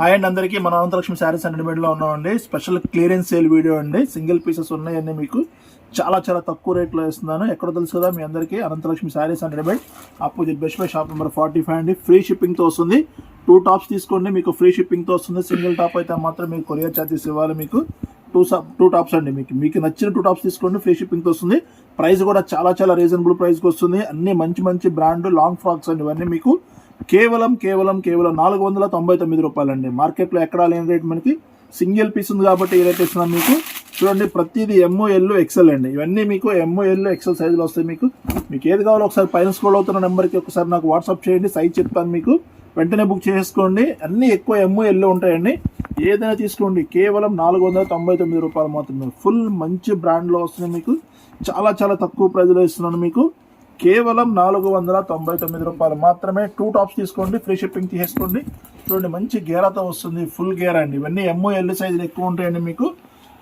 Hi and అందరికీ మన Ananthalakshmi saris and రెడీమేడ్లో ఉన్నామండి. స్పెషల్ క్లియరెన్స్ సేల్ వీడియో అండి. సింగిల్ పీసెస్ ఉన్నాయండి మీకు. చాలా చాలా తక్కువ రేట్లో ఇస్తున్నాను ఎక్కడ తెలుసు కదా మీ అందరికీ Anantalakshmi saris and readymade. Opposite best buy shop number forty five అండి. ఫ్రీ షిప్పింగ్తో వస్తుంది. టూ టాప్స్ తీసుకోండి మీకు ఫ్రీ షిప్పింగ్తో వస్తుంది. సింగిల్ టాప్ అయితే మాత్రం మీకు కొరియర్ ఛార్జెస్ ఇవ్వాలి మీకు. టూ టూ టాప్స్ అండి మీకు. మీకు నచ్చిన టూ టాప్స్ తీసుకోండి ఫ్రీ షిప్పింగ్తో వస్తుంది. ప్రైస్ కూడా చాలా చాలా రీజనబుల్ ప్రైస్కి వస్తుంది. అన్ని మంచి మంచి బ్రాండ్ లాంగ్ ఫ్రాక్స్ అండి ఇవన్నీ మీకు. కేవలం కేవలం కేవలం నాలుగు వందల తొంభై తొమ్మిది రూపాయలండి. మార్కెట్లో ఎక్కడా లేని రేట్ మనకి. సింగిల్ పీస్ ఉంది కాబట్టి ఏ రేట్ ఇస్తున్నాం మీకు చూడండి ప్రతిదీ ఎంఓ ఎల్ ఎక్సెల్ అండి. ఇవన్నీ మీకు ఎంఓ ఎల్ ఎక్సెల్ సైజులు వస్తాయి మీకు. మీకు ఏది కావాలో ఒకసారి పైన స్క్రోల్ అవుతున్న నెంబర్కి ఒకసారి నాకు వాట్సాప్ చేయండి సైజ్ చెప్తాను మీకు. వెంటనే బుక్ చేసుకోండి. అన్నీ ఎక్కువ ఎంఓ ఉంటాయండి. ఏదైనా తీసుకోండి. కేవలం నాలుగు వందల తొంభై తొమ్మిది రూపాయలు మాత్రమే. ఫుల్ మంచి బ్రాండ్లో వస్తున్నాయి మీకు. చాలా చాలా తక్కువ ప్రైజ్లో ఇస్తున్నాను మీకు. కేవలం నాలుగు వందల తొంభై తొమ్మిది రూపాయలు మాత్రమే. టూ టాప్స్ తీసుకోండి ఫ్రీ షిప్పింగ్ తీసేసుకోండి. చూడండి మంచి గేరాతో వస్తుంది ఫుల్ గేరా అండి. ఇవన్నీ ఎంఓ ఎల్ సైజులు ఎక్కువ ఉంటాయండి మీకు.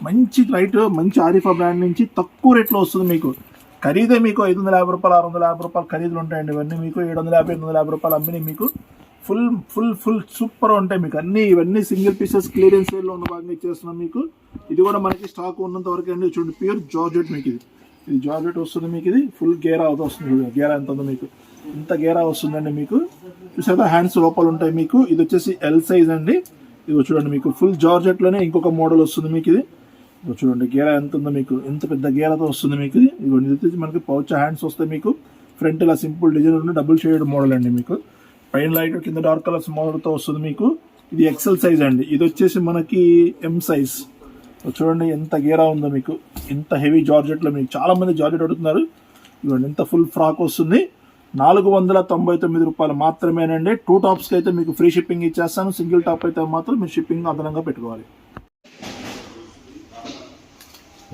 మంచి లైట్ మంచి ఆరిఫా బ్రాండ్ నుంచి తక్కువ రేట్లో వస్తుంది మీకు. ఖరీదే మీకు ఐదు వందల యాభై రూపాయలు ఆరు వందల యాభై రూపాయలు ఖరీదులు ఉంటాయండి ఇవన్నీ మీకు. ఏడు వందల యాభై ఎనిమిది వందల యాభై రూపాయలు అమ్మిని మీకు. ఫుల్ ఫుల్ ఫుల్ సూపర్ ఉంటాయి మీకు. అన్ని ఇవన్నీ సింగిల్ పీసెస్ క్లియరెన్స్ సేల్లో ఉన్న భాగంగా ఇచ్చేస్తున్నాం మీకు. ఇది కూడా మనకి స్టాక్ ఉన్నంత వరకు అండి. చూడండి ప్యూర్ జార్జెట్ మీకు ఇది. ఇది జార్జెట్ వస్తుంది మీకు ఇది. ఫుల్ గేరా అవుతూ వస్తుంది గేరా ఎంత ఉందో మీకు. ఇంత గేరా వస్తుందండి మీకు. చూసాక హ్యాండ్స్ లోపల ఉంటాయి మీకు. ఇది వచ్చేసి ఎల్ సైజ్ అండి. ఇది చూడండి మీకు. ఫుల్ జార్జెట్లోనే ఇంకొక మోడల్ వస్తుంది మీకు ఇది. చూడండి గేరా ఎంత ఉందో మీకు. ఎంత పెద్ద గేరాతో వస్తుంది మీకు ఇది. ఇది వచ్చేసి మనకి పౌచ్ హ్యాండ్స్ వస్తాయి మీకు. ఫ్రంట్ ఇలా సింపుల్ డిజైన్ ఉండి డబుల్ షేడ్ మోడల్ అండి మీకు. పైన లైట్ కింద డార్క్ కలర్స్ మోడల్తో వస్తుంది మీకు. ఇది ఎక్సెల్ సైజ్ అండి. ఇది వచ్చేసి మనకి ఎం సైజ్ చూడండి ఎంత గేరా ఉందో మీకు ఇంత హెవీ జార్జెట్లో మీకు చాలామంది జార్జెట్ అడుగుతున్నారు. ఇవ్వండి ఎంత ఫుల్ ఫ్రాక్ వస్తుంది. నాలుగు వందల తొంభై తొమ్మిది రూపాయలు మాత్రమేనండి. టూ టాప్స్కి అయితే మీకు ఫ్రీ షిప్పింగ్ ఇచ్చేస్తాను. సింగిల్ టాప్ అయితే మాత్రం మీరు షిప్పింగ్ అదనంగా పెట్టుకోవాలి.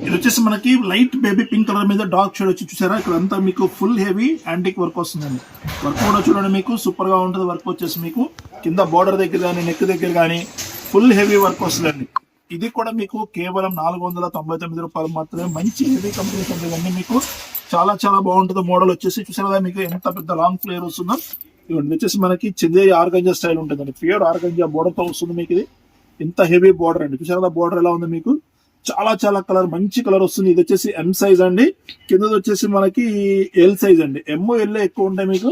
ఇది వచ్చేసి మనకి లైట్ బేబీ పింక్ కలర్ మీద డార్క్ షేడ్ వచ్చి చూసారా? ఇక్కడ అంతా మీకు ఫుల్ హెవీ యాంటిక్ వర్క్ వస్తుందండి. వర్క్ కూడా చూడండి మీకు సూపర్గా ఉంటుంది వర్క్ వచ్చేసి మీకు. కింద బార్డర్ దగ్గర కానీ నెక్ దగ్గర కానీ ఫుల్ హెవీ వర్క్ వస్తుందండి. ఇది కూడా మీకు కేవలం నాలుగు వందల తొంభై తొమ్మిది రూపాయలు మాత్రమే. మంచి హెవీ కంపెనీస్ అండి ఇవన్నీ మీకు చాలా చాలా బాగుంటుంది. మోడల్ వచ్చేసి చూసారా మీకు ఎంత పెద్ద లాంగ్ ఫ్లేర్ వస్తుందో. ఇవన్నీ వచ్చేసి మనకి చిందే ఆర్గంజా స్టైల్ ఉంటుందండి. ప్యూర్ ఆర్గంజా బోర్డర్తో వస్తుంది మీకు ఇది. ఎంత హెవీ బోర్డర్ అండి. చూసారా బార్డర్ ఎలా ఉంది మీకు? చాలా చాలా కలర్ మంచి కలర్ వస్తుంది. ఇది వచ్చేసి ఎం సైజ్ అండి. కిందది వచ్చేసి మనకి ఎల్ సైజ్ అండి. ఎమ్ ఎల్ ఎక్కువ ఉంటాయి మీకు?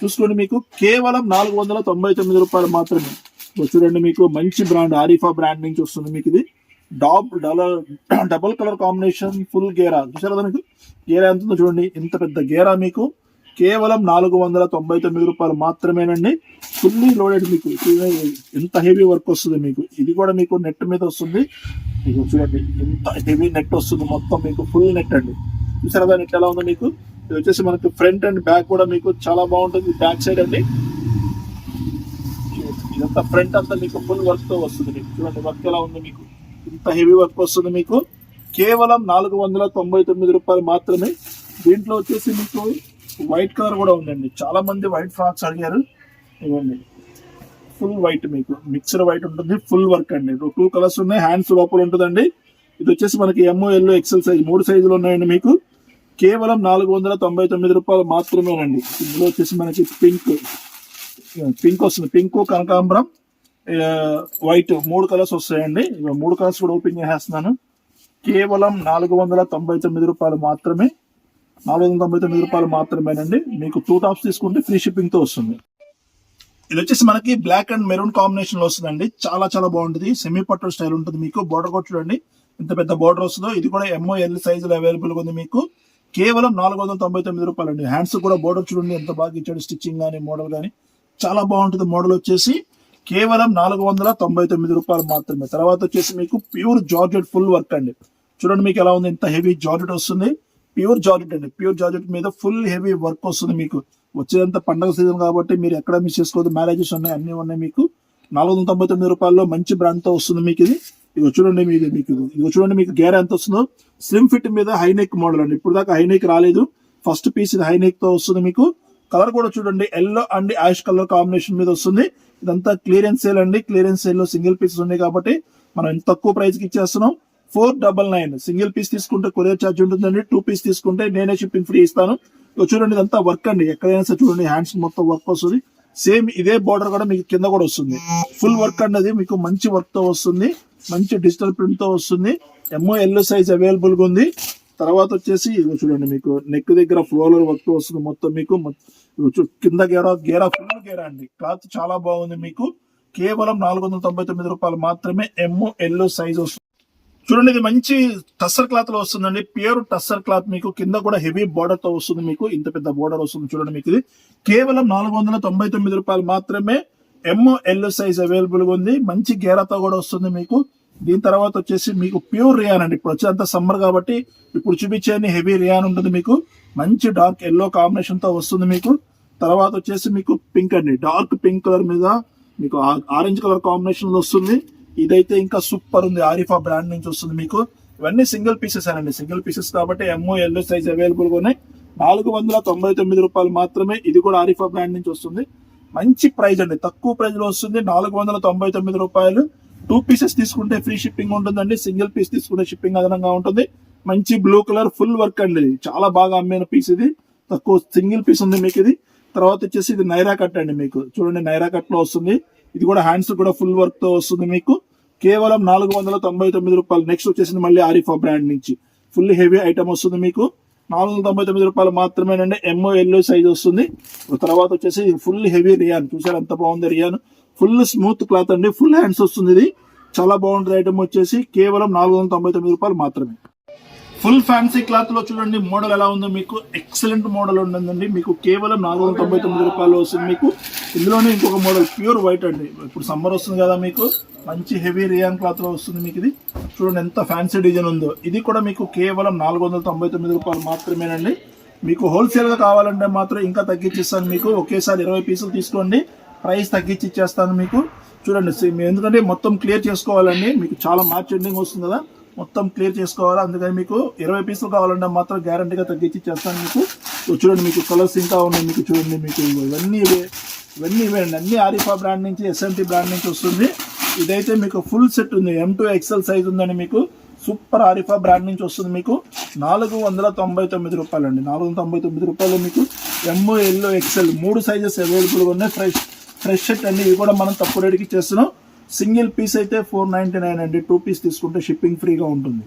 చూసుకోండి మీకు కేవలం నాలుగు వందల తొంభై తొమ్మిది రూపాయలు మాత్రమే. చూడండి మీకు మంచి బ్రాండ్ ఆరిఫా బ్రాండ్ నుంచి వస్తుంది మీకు ఇది. డాబ్ డలర్ డబుల్ కలర్ కాంబినేషన్ ఫుల్ గేరా. చూసారా దానికి? మీకు గేరా ఎంత ఉందో చూడండి. ఇంత పెద్ద గేరా మీకు. కేవలం నాలుగు వందల తొంభై తొమ్మిది రూపాయలు మాత్రమేనండి. ఫుల్లీ లోడెడ్ మీకు. ఎంత హెవీ వర్క్ వస్తుంది మీకు. ఇది కూడా మీకు నెట్ మీద వస్తుంది. మీకు చూడండి. ఎంత హెవీ నెట్ వస్తుంది. మొత్తం మీకు ఫుల్ నెట్ అండి. చూసారా నెట్ ఎలా ఉందో మీకు? ఇది వచ్చేసి మనకి ఫ్రంట్ అండ్ బ్యాక్ కూడా మీకు చాలా బాగుంటుంది. బ్యాక్ సైడ్ అండి. ఇదంతా ఫ్రంట్ అంతా మీకు ఫుల్ వర్క్తో వస్తుంది మీకు. చూడండి వర్క్ ఎలా ఉంది మీకు? ఇంత హెవీ వర్క్ వస్తుంది మీకు. కేవలం నాలుగు వందల తొంభై తొమ్మిది రూపాయలు మాత్రమే. దీంట్లో వచ్చేసి మీకు వైట్ కలర్ కూడా ఉందండి. చాలా మంది వైట్ ఫ్రాక్స్ అడిగారు. ఇవ్వండి. ఫుల్ వైట్ మీకు. మిక్సర్ వైట్ ఉంటుంది. ఫుల్ వర్క్ అండి. టూ కలర్స్ ఉన్నాయి. హ్యాండ్స్ లోపల ఉంటుందండి. ఇది వచ్చేసి మనకి ఎంఓ ఎల్లో ఎక్సెల్ సైజ్ మూడు సైజులు ఉన్నాయండి మీకు. కేవలం నాలుగు వందల తొంభై తొమ్మిది రూపాయలు మాత్రమేనండి. ఇందులో వచ్చేసి మనకి పింక్ పింక్ వస్తుంది. పింక్ కనకాంబరం వైట్ మూడు కలర్స్ వస్తాయండి. మూడు కలర్స్ కూడా ఓపెన్ చేసేస్తున్నాను. కేవలం నాలుగు వందల తొంభై తొమ్మిది రూపాయలు మాత్రమే నాలుగు వందల తొంభై తొమ్మిది రూపాయలు మాత్రమేనండి. మీకు టూ టాప్స్ తీసుకుంటే ఫ్రీ షిప్పింగ్తో వస్తుంది. ఇది వచ్చేసి మనకి బ్లాక్ అండ్ మెరూన్ కాంబినేషన్లో వస్తుందండి. చాలా చాలా బాగుంటుంది. సెమీ పట్టు స్టైల్ ఉంటుంది మీకు. బోర్డర్ కూడా చూడండి. ఇంత పెద్ద బోర్డర్ వస్తుందో. ఇది కూడా ఎంఓ ఎల్ సైజులో అవైలబుల్గా ఉంది మీకు. కేవలం నాలుగు వందల తొంభై తొమ్మిది రూపాయలు అండి హ్యాండ్స్ కూడా బోర్డర్ చూడండి. ఎంత బాగా ఇచ్చాడు స్టిచ్చింగ్ కానీ మోడల్ కానీ చాలా బాగుంటుంది మోడల్ వచ్చేసి కేవలం నాలుగు వందల తొంభై తొమ్మిది రూపాయలు మాత్రమే. తర్వాత వచ్చేసి మీకు ప్యూర్ జార్జెట్ ఫుల్ వర్క్ అండి. చూడండి మీకు ఎలా ఉంది? ఇంత హెవీ జార్జెట్ వస్తుంది. ప్యూర్ జార్జెట్ అండి. ప్యూర్ జార్జెట్ మీద ఫుల్ హెవీ వర్క్ వస్తుంది మీకు. వచ్చేదంతా పండగ సీజన్ కాబట్టి మీరు ఎక్కడ మిస్ చేసుకోవద్దు. మ్యారేజెస్ ఉన్నాయి అన్ని ఉన్నాయి మీకు. నాలుగు వందల తొంభై తొమ్మిది రూపాయల్లో మంచి బ్రాండ్తో వస్తుంది మీకు ఇది. ఇది చూడండి మీకు మీకు ఇది. చూడండి మీకు గేర్ ఎంత వస్తుందో. స్లిమ్ ఫిట్ మీద హైనెక్ మోడల్ అండి. ఇప్పుడు దాకా హైనెక్ రాలేదు. ఫస్ట్ పీస్ ఇది హైనెక్తో వస్తుంది మీకు. కలర్ కూడా చూడండి. Yellow and ash colour combination మీద వస్తుంది. ఇదంతా క్లియరెన్స్ సేల్ అండి. క్లియరెన్స్ సేల్లో సింగిల్ పీసెస్ ఉన్నాయి కాబట్టి మనం తక్కువ ప్రైస్కి ఇచ్చేస్తున్నాం. Four double nine single piece తీసుకుంటే కొరియర్ ఛార్జ్ ఉంటుందండి. టూ పీస్ తీసుకుంటే నేనే షిప్పింగ్ ఫ్రీ ఇస్తాను. చూడండి ఇదంతా వర్క్ అండి. ఎక్కడైనా సరే చూడండి హ్యాండ్స్ మొత్తం వర్క్ వస్తుంది. సేమ్ ఇదే బోర్డర్ కూడా మీకు కింద కూడా వస్తుంది. ఫుల్ వర్క్ అన్నది మీకు మంచి వర్క్తో వస్తుంది. మంచి డిజిటల్ ప్రింట్తో వస్తుంది. ఎంఓ ఎల్లో సైజ్ అవైలబుల్గా ఉంది. తర్వాత వచ్చేసి చూడండి మీకు నెక్ దగ్గర ఫ్లోలర్ వర్క్ వస్తుంది మొత్తం మీకు. కింద గేరా గేరా ఫుల్ గేరా అండి. క్లాత్ చాలా బాగుంది మీకు. కేవలం నాలుగు వందల తొంభై తొమ్మిది రూపాయలు మాత్రమే ఎమ్ ఎల్ సైజ్ వస్తుంది. చూడండి ఇది మంచి టస్సర్ క్లాత్లో వస్తుందండి. ప్యూర్ టస్సర్ క్లాత్ మీకు. కింద కూడా హెవీ బోర్డర్తో వస్తుంది మీకు. ఇంత పెద్ద బోర్డర్ వస్తుంది చూడండి మీకు ఇది. కేవలం నాలుగు వందల తొంభై తొమ్మిది రూపాయలు మాత్రమే ఎంఓ ఎల్ సైజ్ అవైలబుల్గా ఉంది. మంచి గేరాతో కూడా వస్తుంది మీకు. దీని తర్వాత వచ్చేసి మీకు ప్యూర్ రియాన్ అండి. ఇప్పుడు వచ్చేంత సమ్మర్ కాబట్టి ఇప్పుడు చూపించే హెవీ రియాన్ ఉంటుంది మీకు. మంచి డార్క్ ఎల్లో కాంబినేషన్తో వస్తుంది మీకు. తర్వాత వచ్చేసి మీకు పింక్ అండి. డార్క్ పింక్ కలర్ మీద మీకు ఆరెంజ్ కలర్ కాంబినేషన్ వస్తుంది. ఇదైతే ఇంకా సూపర్ ఉంది. ఆరిఫా బ్రాండ్ నుంచి వస్తుంది మీకు. ఇవన్నీ సింగిల్ పీసెస్ అండి. సింగిల్ పీసెస్ కాబట్టి ఎంఓ ఎల్లో సైజ్ అవైలబుల్గా ఉన్నాయి నాలుగు వందల తొంభై తొమ్మిది రూపాయలు మాత్రమే ఇది కూడా ఆరిఫా బ్రాండ్ నుంచి వస్తుంది. మంచి ప్రైస్ అండి. తక్కువ ప్రైజ్లో వస్తుంది. నాలుగు వందల తొంభై తొమ్మిది రూపాయలు. టూ పీసెస్ తీసుకుంటే ఫ్రీ షిప్పింగ్ ఉంటుందండి. సింగిల్ పీస్ తీసుకుంటే షిప్పింగ్ అదనంగా ఉంటుంది. మంచి బ్లూ కలర్ ఫుల్ వర్క్ అండి. ఇది. చాలా బాగా అమ్మిన పీస్ ఇది. తక్కువ సింగిల్ పీస్ ఉంది మీకు ఇది. తర్వాత వచ్చేసి ఇది నైరా కట్ అండి మీకు. చూడండి నైరా కట్లో వస్తుంది. ఇది కూడా హ్యాండ్స్ కూడా ఫుల్ వర్క్తో వస్తుంది మీకు. కేవలం నాలుగు వందల తొంభై తొమ్మిది రూపాయలు. నెక్స్ట్ వచ్చేసింది మళ్ళీ ఆరిఫా బ్రాండ్ నుంచి. ఫుల్ హెవీ ఐటమ్ వస్తుంది మీకు. నాలుగు వందల తొంభై తొమ్మిది రూపాయలు మాత్రమేనండి. ఎంఓ ఎల్లో సైజ్ వస్తుంది. తర్వాత వచ్చేసి ఫుల్ హెవీ రియాన్ చూసారు ఎంత బాగుంది రియాన్ ఫుల్ స్మూత్ క్లాత్ అండి. ఫుల్ హ్యాండ్స్ వస్తుంది ఇది. చాలా బాగుంటుంది ఐటమ్ వచ్చేసి. కేవలం నాలుగు వందల తొంభై తొమ్మిది రూపాయలు మాత్రమే. ఫుల్ ఫ్యాన్సీ క్లాత్లో చూడండి మోడల్ ఎలా ఉందో మీకు ఎక్సలెంట్ మోడల్ ఉంటుందండి. మీకు కేవలం నాలుగు వందల తొంభై తొమ్మిది రూపాయలు వస్తుంది మీకు. ఇందులోనే ఇంకొక మోడల్ ప్యూర్ వైట్ అండి. ఇప్పుడు సమ్మర్ వస్తుంది కదా మీకు. మంచి హెవీ రియాన్ క్లాత్లో వస్తుంది మీకు ఇది. చూడండి ఎంత ఫ్యాన్సీ డిజైన్ ఉందో. ఇది కూడా మీకు కేవలం నాలుగు వందల తొంభై తొమ్మిది రూపాయలు మాత్రమేనండి. మీకు హోల్సేల్గా కావాలంటే మాత్రం ఇంకా తగ్గించిస్తాను మీకు. ఒకేసారి ఇరవై పీసులు తీసుకోండి. ప్రైస్ తగ్గించి ఇచ్చేస్తాను మీకు. చూడండి ఎందుకంటే మొత్తం క్లియర్ చేసుకోవాలండి. మీకు చాలా మార్చ్ ఎండింగ్ వస్తుంది కదా. మొత్తం క్లియర్ చేసుకోవాలి? అందుకని మీకు ఇరవై పీసులు కావాలంటే మాత్రం గ్యారంటీగా తగ్గించి ఇచ్చేస్తాను మీకు. చూడండి మీకు కలర్స్ ఇంకా ఉన్నాయి. మీకు చూడండి మీకు ఇవన్నీ ఇవే. ఇవన్నీ ఇవే అండి. అన్ని ఆరిఫా బ్రాండ్ నుంచి ఎస్ఎంటీ బ్రాండ్ నుంచి వస్తుంది. ఇదైతే మీకు ఫుల్ సెట్ ఉంది. ఎం టూ ఎక్సెల్ సైజ్ ఉందండి మీకు. సూపర్ ఆరిఫా బ్రాండ్ నుంచి వస్తుంది మీకు. నాలుగు వందల తొంభై తొమ్మిది రూపాయలు అండి నాలుగు వందల తొంభై తొమ్మిది రూపాయలు మీకు ఎమ్ ఎల్లో ఎక్సెల్ మూడు సైజెస్ అవైలబుల్గా ఉన్నాయి. ఫ్రెష్ ఫ్రెష్ సెట్ అండి ఇవి కూడా మనం తక్కువ రేటుకి చేస్తున్నాం సింగిల్ పీస్ అయితే ఫోర్ నైంటీ నైన్ అండి. టూ పీస్ తీసుకుంటే షిప్పింగ్ ఫ్రీగా ఉంటుంది.